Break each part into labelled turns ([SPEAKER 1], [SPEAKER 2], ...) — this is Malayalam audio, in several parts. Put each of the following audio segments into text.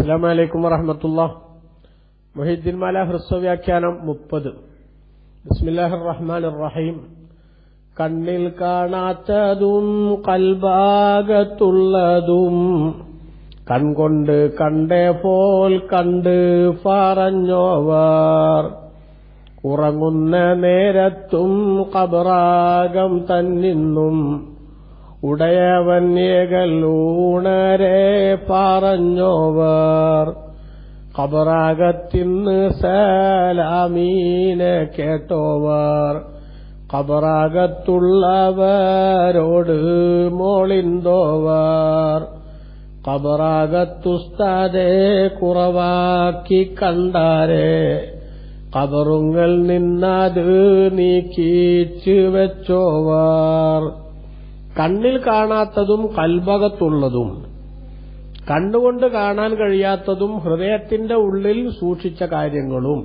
[SPEAKER 1] അസ്സാം വലൈക്കും വറഹമത്തുള്ള. മൊഹീദ്ദീൻ മാല ഹ്രസ്വവ്യാഖ്യാനം മുപ്പത്. ബിസ്മില്ലാഹിർ റഹ്മാൻ റഹീം കണ്ണിൽ കാണാത്തതും കൽഭാഗത്തുള്ളതും കൺകൊണ്ട് കണ്ടേ പോൽ കണ്ട് പറഞ്ഞോവർ. ഉറങ്ങുന്ന നേരത്തും കബറാകം തന്നിന്നും ഉടയവൻ ഏകല്ലൂണരെ പറഞ്ഞോവർ. കബറാകത്തിന്ന് സലാമീനെ കേട്ടോവർ. കബറാകത്തുള്ളവരോട് മോളിന്തോവർ. കബറാകത്തുസ്താതെ കുറവാക്കി കണ്ടാരെ. കബറുങ്ങൾ നിന്നത് നീക്കിച്ചു വെച്ചോവർ. കണ്ണിൽ കാണാത്തതും കൽഭകത്തുള്ളതും കണ്ണുകൊണ്ട് കാണാൻ കഴിയാത്തതും ഹൃദയത്തിന്റെ ഉള്ളിൽ സൂക്ഷിച്ച കാര്യങ്ങളും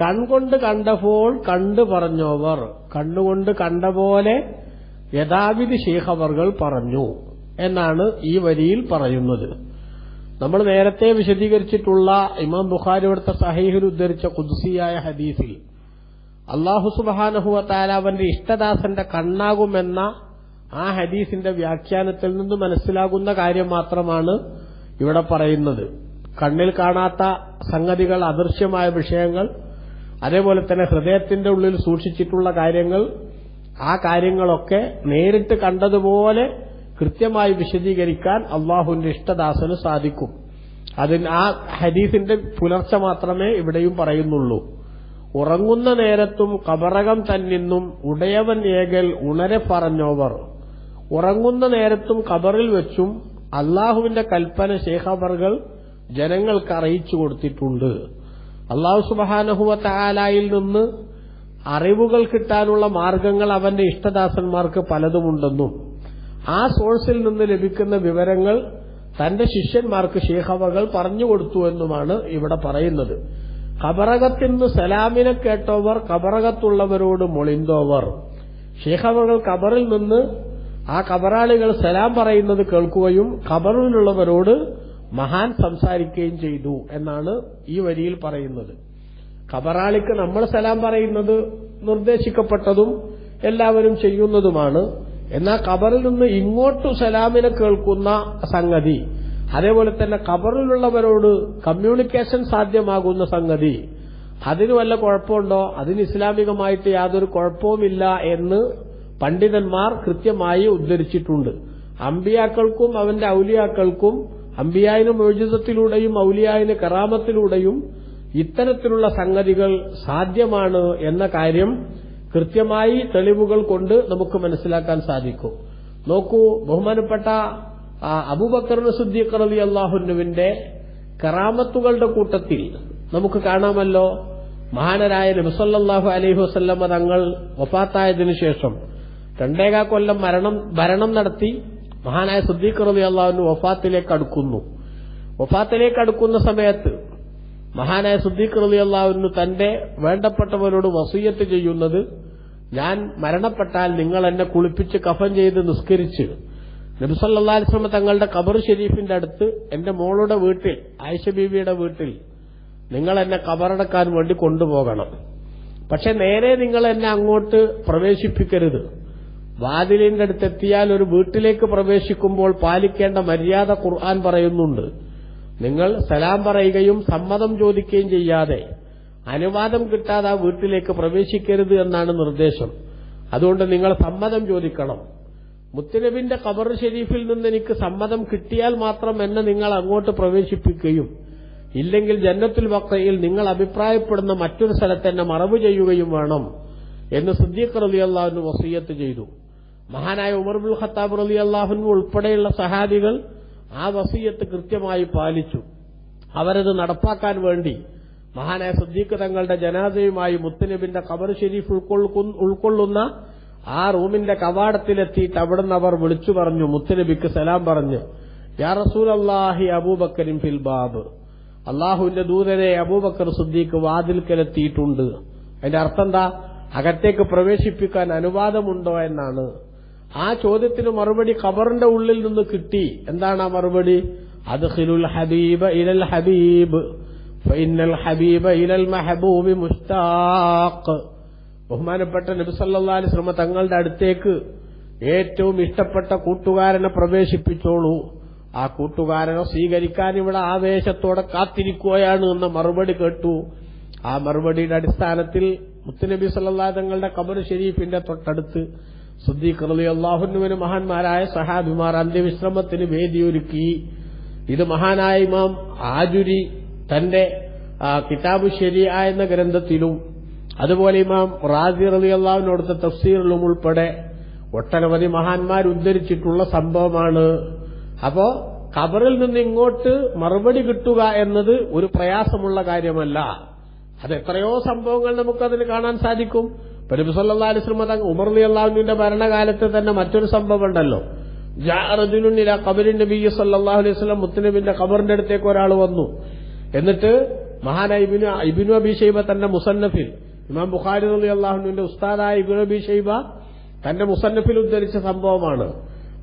[SPEAKER 1] കൺകൊണ്ട് കണ്ടപ്പോൾ കണ്ടു പറഞ്ഞോവർ കണ്ണുകൊണ്ട് കണ്ട പോലെ യഥാവിധി ശേഖവർകൾ പറഞ്ഞു എന്നാണ് ഈ വരിയിൽ പറയുന്നത്. നമ്മൾ നേരത്തെ വിശദീകരിച്ചിട്ടുള്ള ഇമാം ബുഖാരി ഇവിടുത്തെ സഹീഹിൽ ഉദ്ധരിച്ച കുദ്സിയായ ഹദീസിൽ അള്ളാഹു സുബാനഹുവ താലാവന്റെ ഇഷ്ടദാസന്റെ കണ്ണാകുമെന്ന ആ ഹദീസിന്റെ വ്യാഖ്യാനത്തിൽ നിന്ന് മനസ്സിലാകുന്ന കാര്യം മാത്രമാണ് ഇവിടെ പറയുന്നത്. കണ്ണിൽ കാണാത്ത സംഗതികൾ അദൃശ്യമായ വിഷയങ്ങൾ അതേപോലെ തന്നെ ഹൃദയത്തിന്റെ ഉള്ളിൽ സൂക്ഷിച്ചിട്ടുള്ള കാര്യങ്ങൾ ആ കാര്യങ്ങളൊക്കെ നേരിട്ട് കണ്ടതുപോലെ കൃത്യമായി വിശദീകരിക്കാൻ അള്ളാഹുവിന്റെ ഇഷ്ടദാസന് സാധിക്കും. അതിന് ആ ഹദീസിന്റെ പുലർച്ച മാത്രമേ ഇവിടെയും പറയുന്നുള്ളൂ. ഉറങ്ങുന്ന നേരത്തും കബറകം തന്നിന്നും ഉടയവൻ ഏകൽ ഉണരെ പറഞ്ഞോവർ. ഉറങ്ങുന്ന നേരത്തും കബറിൽ വെച്ചും അള്ളാഹുവിന്റെ കൽപ്പന ശേഖബറുകൾ ജനങ്ങൾക്ക് അറിയിച്ചു കൊടുത്തിട്ടുണ്ട്. അള്ളാഹു സുബഹാനഹുവ താലായിൽ നിന്ന് അറിവുകൾ കിട്ടാനുള്ള മാർഗങ്ങൾ അവന്റെ ഇഷ്ടദാസന്മാർക്ക് പലതുമുണ്ടെന്നും ആ സോഴ്സിൽ നിന്ന് ലഭിക്കുന്ന വിവരങ്ങൾ തന്റെ ശിഷ്യന്മാർക്ക് ശേഖവകൾ പറഞ്ഞുകൊടുത്തു എന്നുമാണ് ഇവിടെ പറയുന്നത്. കബറകത്തിന്ന് സലാമിനെ കേട്ടവർ കബറകത്തുള്ളവരോട് മൊളിന്തോവർ. ശേഖവകൾ കബറിൽ നിന്ന് ആ കബറാളികൾ സലാം പറയുന്നത് കേൾക്കുകയും കബറിലുള്ളവരോട് മഹാൻ സംസാരിക്കുകയും ചെയ്തു എന്നാണ് ഈ വരിയിൽ പറയുന്നത്. കബറാളിക്ക് നമ്മൾ സലാം പറയുന്നത് നിർദ്ദേശിക്കപ്പെട്ടതും എല്ലാവരും ചെയ്യുന്നതുമാണ്. എന്നാൽ കബറിൽ നിന്ന് ഇങ്ങോട്ടു സലാമിനെ കേൾക്കുന്ന സംഗതി അതേപോലെ തന്നെ കബറിലുള്ളവരോട് കമ്മ്യൂണിക്കേഷൻ സാധ്യമാകുന്ന സംഗതി അതിന് വല്ല കുഴപ്പമുണ്ടോ? അതിന് ഇസ്ലാമികമായിട്ട് യാതൊരു കുഴപ്പവുമില്ല എന്ന് പണ്ഡിതന്മാർ കൃത്യമായി ഉദ്ധരിച്ചിട്ടുണ്ട്. അമ്പിയാക്കൾക്കും അവന്റെ ഔലിയാക്കൾക്കും അമ്പിയായിന് മോചിതത്തിലൂടെയും ഔലിയായിന് കറാമത്തിലൂടെയും ഇത്തരത്തിലുള്ള സംഗതികൾ സാധ്യമാണ് എന്ന കാര്യം കൃത്യമായി തെളിവുകൾ കൊണ്ട് നമുക്ക് മനസ്സിലാക്കാൻ സാധിക്കും. നോക്കൂ ബഹുമാനപ്പെട്ട അബൂബക്കറിന് സുദ്ദീഖ് റലി അള്ളാഹുനുവിന്റെ കറാമത്തുകളുടെ കൂട്ടത്തിൽ നമുക്ക് കാണാമല്ലോ. മഹാനരായ നബിസല്ലാഹു അലൈഹി വസ്ല്ലമ്മ തങ്ങൾ വഫാത്തായതിനു ശേഷം രണ്ടേകാ കൊല്ലം മരണം ഭരണം നടത്തി മഹാനായ സുദ്ദീഖ് റബി അള്ളാഹുവിന് വഫാത്തിലേക്ക് അടുക്കുന്നു. വഫാത്തിലേക്ക് അടുക്കുന്ന സമയത്ത് മഹാനായ സുദ്ദീഖ് റബി അള്ളാഹുവിന് തന്റെ വേണ്ടപ്പെട്ടവരോട് വസൂയത്ത് ചെയ്യുന്നത് ഞാൻ മരണപ്പെട്ടാൽ നിങ്ങൾ എന്നെ കുളിപ്പിച്ച് കഫൻ ചെയ്ത് നിസ്കരിച്ച് നബിസല്ലാസ്ലമ തങ്ങളുടെ കബർ ഷെരീഫിന്റെ അടുത്ത് എന്റെ മോളുടെ വീട്ടിൽ ആയിഷ ബീവിയുടെ വീട്ടിൽ നിങ്ങൾ എന്നെ കബറടക്കാൻ വേണ്ടി കൊണ്ടുപോകണം. പക്ഷെ നേരെ നിങ്ങൾ എന്നെ അങ്ങോട്ട് പ്രവേശിപ്പിക്കരുത്. വാതിലിന്റെ അടുത്തെത്തിയാൽ ഒരു വീട്ടിലേക്ക് പ്രവേശിക്കുമ്പോൾ പാലിക്കേണ്ട മര്യാദ ഖുർആൻ പറയുന്നുണ്ട്. നിങ്ങൾ സലാം പറയുകയും സമ്മതം ചോദിക്കുകയും ചെയ്യാതെ അനുവാദം കിട്ടാതെ ആ വീട്ടിലേക്ക് പ്രവേശിക്കരുത് എന്നാണ് നിർദ്ദേശം. അതുകൊണ്ട് നിങ്ങൾ സമ്മതം ചോദിക്കണം. മുത്തനബിന്റെ ഖബർ ഷെരീഫിൽ നിന്ന് എനിക്ക് സമ്മതം കിട്ടിയാൽ മാത്രം എന്നെ നിങ്ങൾ അങ്ങോട്ട് പ്രവേശിപ്പിക്കുകയും ഇല്ലെങ്കിൽ ജന്നത്തുൽ വക്കയിൽ നിങ്ങൾ അഭിപ്രായപ്പെടുന്ന മറ്റൊരു സ്ഥലത്ത് എന്നെ മറവ് ചെയ്യുകയും വേണം എന്ന് സിദ്ദീഖ് റബിയല്ലാവിന് വസീയത്ത് ചെയ്തു. മഹാനായ ഉമർബുൽ ഖത്താബ് റലി അള്ളാഹുന് ഉൾപ്പെടെയുള്ള സഹാബികൾ ആ വസീയത്ത് കൃത്യമായി പാലിച്ചു. അവരത് നടപ്പാക്കാൻ വേണ്ടി മഹാനായ സിദ്ദീഖ് തങ്ങളുടെ ജനാദയുമായി മുത്തലിബിന്റെ ഖബർ ഷെരീഫ് ഉൾക്കൊള്ളുന്ന ആ റൂമിന്റെ കവാടത്തിലെത്തിയിട്ട് അവിടുന്ന് അവർ വിളിച്ചു പറഞ്ഞു മുത്തലിബിക്ക് സലാം പറഞ്ഞ് യാ റസൂൽ അള്ളാഹി ഫിൽ ബാബ്. അള്ളാഹുവിന്റെ ദൂതരെ അബൂബക്കർ സുദ്ദീഖ് വാതിൽക്കലെത്തിയിട്ടുണ്ട്. അതിന്റെ അർത്ഥം എന്താ? അകത്തേക്ക് പ്രവേശിപ്പിക്കാൻ അനുവാദമുണ്ടോ എന്നാണ്. ആ ചോദ്യത്തിന് മറുപടി ഖബറിന്റെ ഉള്ളിൽ നിന്ന് കിട്ടി. എന്താണ് ആ മറുപടി? അദ്ഖിലുൽ ഹബീബ ഇലൽ ഹബീബ്. ഫഇന്നൽ ഹബീബ ഇലൽ മഹബൂബി മുസ്താഖ് ബഹുമാനപ്പെട്ട നബി സല്ലല്ലാഹു അലൈഹി തങ്ങളുടെ അടുത്തേക്ക് ഏറ്റവും ഇഷ്ടപ്പെട്ട കൂട്ടുകാരനെ പ്രവേശിപ്പിച്ചോളൂ. ആ കൂട്ടുകാരനെ സ്വീകരിക്കാൻ ഇവിടെ ആവേശത്തോടെ കാത്തിരിക്കുകയാണ് എന്ന മറുപടി കേട്ടു. ആ മറുപടിയുടെ അടിസ്ഥാനത്തിൽ മുത്തുനബി സല്ലാ തങ്ങളുടെ കബർ ഷെരീഫിന്റെ തൊട്ടടുത്ത് സുദ്ദീഖ് റലി അള്ളാഹുനുവിന് മഹാന്മാരായ സഹാബിമാർ അന്ത്യവിശ്രമത്തിന് വേദിയൊരുക്കി. ഇത് മഹാനായ ഇമാം ആജുരി തന്റെ കിതാബു ശരിയ എന്ന ഗ്രന്ഥത്തിലും അതുപോലെ ഇമാം റാസി റലി അള്ളാഹുവിനോടുത്ത തഫ്സീറിലും ഉൾപ്പെടെ ഒട്ടനവധി മഹാന്മാർ ഉദ്ധരിച്ചിട്ടുള്ള സംഭവമാണ്. അപ്പോ ഖബറിൽ നിന്ന് ഇങ്ങോട്ട് മറുപടി കിട്ടുക എന്നത് ഒരു പ്രയാസമുള്ള കാര്യമല്ല. അത് എത്രയോ സംഭവങ്ങൾ നമുക്കതിന് കാണാൻ സാധിക്കും. പരിബുസല്ലാ അലിസ്ലമ തങ്ങൾ ഉമർ അള്ളാഹുവിന്റെ ഭരണകാലത്ത് തന്നെ മറ്റൊരു സംഭവം ഉണ്ടല്ലോ. ജാറജുനുനില കബരിൻ നബി സല്ലാഹു അലൈഹി സ്വലം മുത്തനബിന്റെ ഖബറിന്റെ അടുത്തേക്ക് ഒരാൾ വന്നു. എന്നിട്ട് മഹാനായ ഇബിനു ഇബിനു അബി ഷൈബ തന്റെ മുസന്നഫിൽ ഇമാം ബുഖാരി അലി അള്ളാഹുവിന്റെ ഉസ്താദായ ഇബിനു അബി ഷൈബ തന്റെ മുസന്നഫിൽ ഉദ്ധരിച്ച സംഭവമാണ്.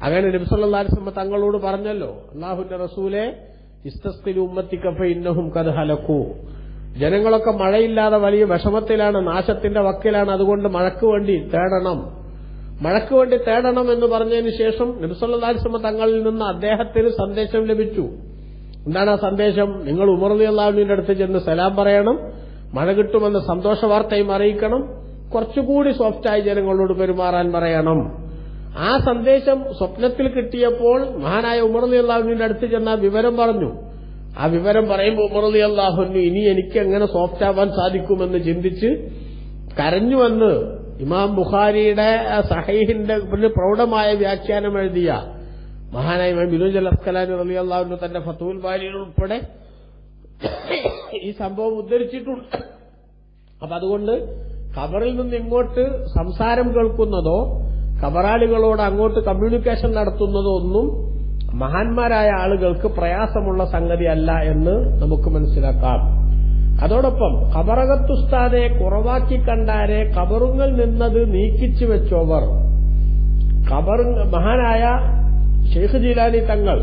[SPEAKER 1] അങ്ങനെ നബി സല്ലാ അലിസ്ലമ തങ്ങളോട് പറഞ്ഞല്ലോ അള്ളാഹുന്റെ റസൂലെ ഇസ്തസ്കിലു ഉമ്മത്തിക്കഫ ഇന്നഹും കത് ഹലക്കൂ. ജനങ്ങളൊക്കെ മഴയില്ലാതെ വലിയ വിഷമത്തിലാണ് നാശത്തിന്റെ വക്കിലാണ് അതുകൊണ്ട് മഴയ്ക്ക് വേണ്ടി തേടണം. മഴയ്ക്ക് വേണ്ടി തേടണം എന്ന് പറഞ്ഞതിന് ശേഷം നബിസല്ലാസ്മ തങ്ങളിൽ നിന്ന് അദ്ദേഹത്തിന് സന്ദേശം ലഭിച്ചു. എന്താണ് ആ സന്ദേശം? നിങ്ങൾ ഉമർലി അള്ളാഹുവിന്റെ അടുത്ത് ചെന്ന് സലാം പറയണം മഴ കിട്ടുമെന്ന് സന്തോഷ വാർത്തയും അറിയിക്കണം കുറച്ചുകൂടി സോഫ്റ്റായി ജനങ്ങളോട് പെരുമാറാൻ പറയണം. ആ സന്ദേശം സ്വപ്നത്തിൽ കിട്ടിയപ്പോൾ മഹാനായ ഉമർലി അള്ളാഹുവിന്റെ അടുത്ത് ചെന്ന വിവരം പറഞ്ഞു. ആ വിവരം പറയുമ്പോൾ ഉമർലി അള്ളാഹുന്നു ഇനി എനിക്ക് എങ്ങനെ സോഫ്റ്റ് ആവാൻ സാധിക്കുമെന്ന് ചിന്തിച്ച് കരഞ്ഞു വന്ന് ഇമാം ബുഖാരിയുടെ സഹൈഹിന്റെ പ്രൗഢമായ വ്യാഖ്യാനം എഴുതിയ മഹാനായ ബിനുജൽ അസ്കലാനി അലി അള്ളാഹുന്നു തന്റെ ഫത്തൂൽ ബാലിയിൽ ഉൾപ്പെടെ ഈ സംഭവം ഉദ്ധരിച്ചിട്ടുണ്ട്. അപ്പൊ അതുകൊണ്ട് ഖബറിൽ നിന്ന് ഇങ്ങോട്ട് സംസാരം കേൾക്കുന്നതോ ഖബറാളികളോട് അങ്ങോട്ട് കമ്മ്യൂണിക്കേഷൻ നടത്തുന്നതോ ഒന്നും മഹാന്മാരായ ആളുകൾക്ക് പ്രയാസമുള്ള സംഗതിയല്ല എന്ന് നമുക്ക് മനസ്സിലാക്കാം. അതോടൊപ്പം കബറകത്തുസ്താദെ കുറവാക്കി കണ്ടാരെ കബറുങ്ങൾ നിന്നത് നീക്കിച്ചു വെച്ചോവർ. ഖബർ മഹാനായ ഷെയ്ഖ് ജീലാനി തങ്ങൾ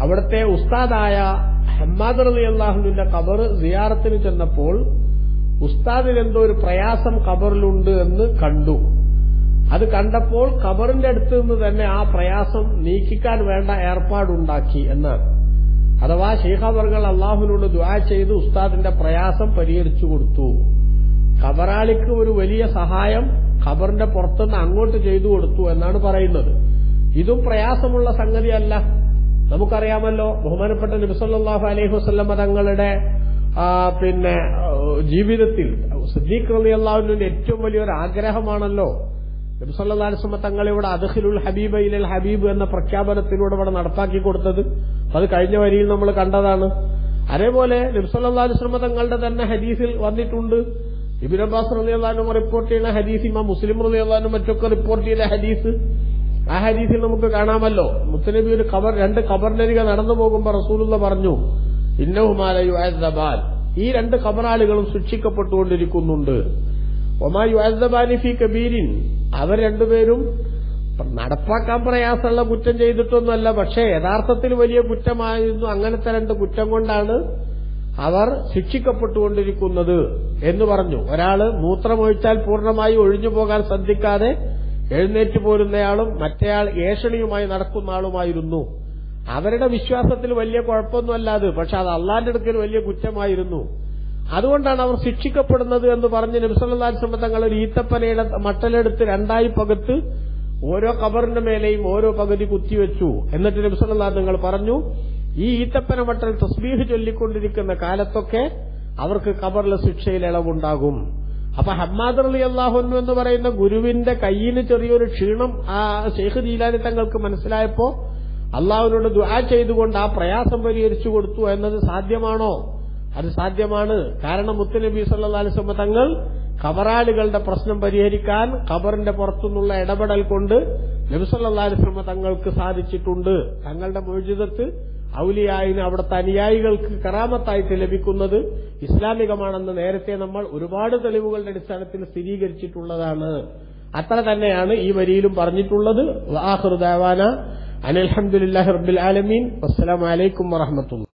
[SPEAKER 1] അവിടുത്തെ ഉസ്താദായ ഹമ്മാദ് റലി അള്ളാഹുവിന്റെ കബർ സിയാറത്തിന് ചെന്നപ്പോൾ ഉസ്താദിനെന്തോ ഒരു പ്രയാസം കബറിലുണ്ട് എന്ന് കണ്ടു. അത് കണ്ടപ്പോൾ ഖബറിന്റെ അടുത്ത് നിന്ന് തന്നെ ആ പ്രയാസം നീക്കിക്കാൻ വേണ്ട ഏർപ്പാടുണ്ടാക്കി എന്ന്. അഥവാ ശേഖാവർകൾ അള്ളാഹുവിനോട് ദ്വാ ചെയ്ത് ഉസ്താദിന്റെ പ്രയാസം പരിഹരിച്ചു കൊടുത്തു. ഖബറാളിക്ക് ഒരു വലിയ സഹായം ഖബറിന്റെ പുറത്തുനിന്ന് അങ്ങോട്ട് ചെയ്തു കൊടുത്തു എന്നാണ് പറയുന്നത്. ഇതും പ്രയാസമുള്ള സംഗതിയല്ല. നമുക്കറിയാമല്ലോ ബഹുമാനപ്പെട്ട നബിസല്ലാഹു അലൈഹി വസ്ലം തങ്ങളുടെ പിന്നെ ജീവിതത്തിൽ സിദ്ദീഖ് റലി അള്ളാഹുവിന്റെ ഏറ്റവും വലിയൊരു ആഗ്രഹമാണല്ലോ നബിസല്ലാസ്മ തങ്ങളിവിടെ അദഹിലുൽ ഹബീബ ഇലൽ ഹബീബ് എന്ന പ്രഖ്യാപനത്തിലൂടെ ഇവിടെ നടപ്പാക്കി കൊടുത്തത് അത് കഴിഞ്ഞ വരിയിൽ നമ്മൾ കണ്ടതാണ്. അതേപോലെ നബിസല്ലാസ്മ തങ്ങളുടെ തന്നെ ഹദീസിൽ വന്നിട്ടുണ്ട്. ഇബിൻ അബ്ബാസ് റലി അള്ളഹാനും റിപ്പോർട്ട് ചെയ്യുന്ന ഹദീസ് ഇമാ മുസ്ലിം റലി അള്ളഹാനും മറ്റൊക്കെ റിപ്പോർട്ട് ചെയ്ത ഹദീസ്. ആ ഹദീസിൽ നമുക്ക് കാണാമല്ലോ. മുസ്ലിം ഒരു കബർ രണ്ട് ഖബറിനരികെ നടന്നു പോകുമ്പോൾ റസൂലുള്ള പറഞ്ഞു ഇന്നഹുമാലയുഅദ്ദബാൻ ഈ രണ്ട് കബറാളുകളും ശിക്ഷിക്കപ്പെട്ടുകൊണ്ടിരിക്കുന്നുണ്ട്. ഒമായു അദ്ദബാനി ഫി കബീരിൻ. അവർ രണ്ടുപേരും നടപ്പാക്കാൻ പ്രയാസമുള്ള കുറ്റം ചെയ്തിട്ടൊന്നുമല്ല പക്ഷേ യഥാർത്ഥത്തിൽ വലിയ കുറ്റമായിരുന്നു അങ്ങനത്തെ രണ്ട് കുറ്റം കൊണ്ടാണ് അവർ ശിക്ഷിക്കപ്പെട്ടുകൊണ്ടിരിക്കുന്നത് എന്ന് പറഞ്ഞു. ഒരാൾ മൂത്രമൊഴിച്ചാൽ പൂർണമായി ഒഴിഞ്ഞു പോകാൻ ശ്രദ്ധിക്കാതെ എഴുന്നേറ്റ് പോരുന്നയാളും മറ്റേയാൾ ഏഷണിയുമായി നടക്കുന്ന ആളുമായിരുന്നു. അവരുടെ വിശ്വാസത്തിൽ വലിയ കുഴപ്പമൊന്നുമല്ല അത് പക്ഷെ അത് അള്ളാന്റെ അടുക്കൽ വലിയ കുറ്റമായിരുന്നു. അതുകൊണ്ടാണ് അവർ ശിക്ഷിക്കപ്പെടുന്നത് എന്ന് പറഞ്ഞ് നബിസല്ലാസ്മ തങ്ങൾ ഒരു ഈത്തപ്പനയുടെ മട്ടലെടുത്ത് രണ്ടായി പകുത്ത് ഓരോ കബറിന്റെ മേലെയും ഓരോ പകുതി കുത്തിവെച്ചു. എന്നിട്ട് നബിസല്ലാ നിങ്ങൾ പറഞ്ഞു ഈ ഈത്തപ്പന മട്ടൽ തസ്ബീഹ് ചൊല്ലിക്കൊണ്ടിരിക്കുന്ന കാലത്തൊക്കെ അവർക്ക് കബറിലെ ശിക്ഷയിൽ ഇളവുണ്ടാകും. അപ്പൊ ഹമ്മാദ് അലി അള്ളാഹുന്നു എന്ന് പറയുന്ന ഗുരുവിന്റെ കയ്യിന് ചെറിയൊരു ക്ഷീണം ആ ഷെയ്ഖ് ജീലാനി തങ്ങൾക്ക് മനസ്സിലായപ്പോ അള്ളാഹുവിനോട് ദുആ ചെയ്തുകൊണ്ട് ആ പ്രയാസം പരിഹരിച്ചു കൊടുത്തു എന്നത് സാധ്യമാണോ? അത് സാധ്യമാണ്. കാരണം മുത്തലബി സല്ലാ അലിസ്വമ്മ തങ്ങൾ കബറാളികളുടെ പ്രശ്നം പരിഹരിക്കാൻ ഖബറിന്റെ പുറത്തുനിന്നുള്ള ഇടപെടൽ കൊണ്ട് നബിസല്ലാ അലിസ്വമ്മ തങ്ങൾക്ക് സാധിച്ചിട്ടുണ്ട്. തങ്ങളുടെ മോചിതത്ത് ഔലിയായിന് അവിടുത്തെ അനുയായികൾക്ക് കറാമത്തായിട്ട് ലഭിക്കുന്നത് ഇസ്ലാമികമാണെന്ന് നേരത്തെ നമ്മൾ ഒരുപാട് തെളിവുകളുടെ അടിസ്ഥാനത്തിൽ സ്ഥിരീകരിച്ചിട്ടുള്ളതാണ്. അത്ര തന്നെയാണ് ഈ വരിയിലും പറഞ്ഞിട്ടുള്ളത്. വാഹൃദാവാന അനിൽഹമുല്ലാഹി റബ്ബിൽ ആലമീൻ. വസ്സലാമലൈക്കും വറഹമത്തുള്ള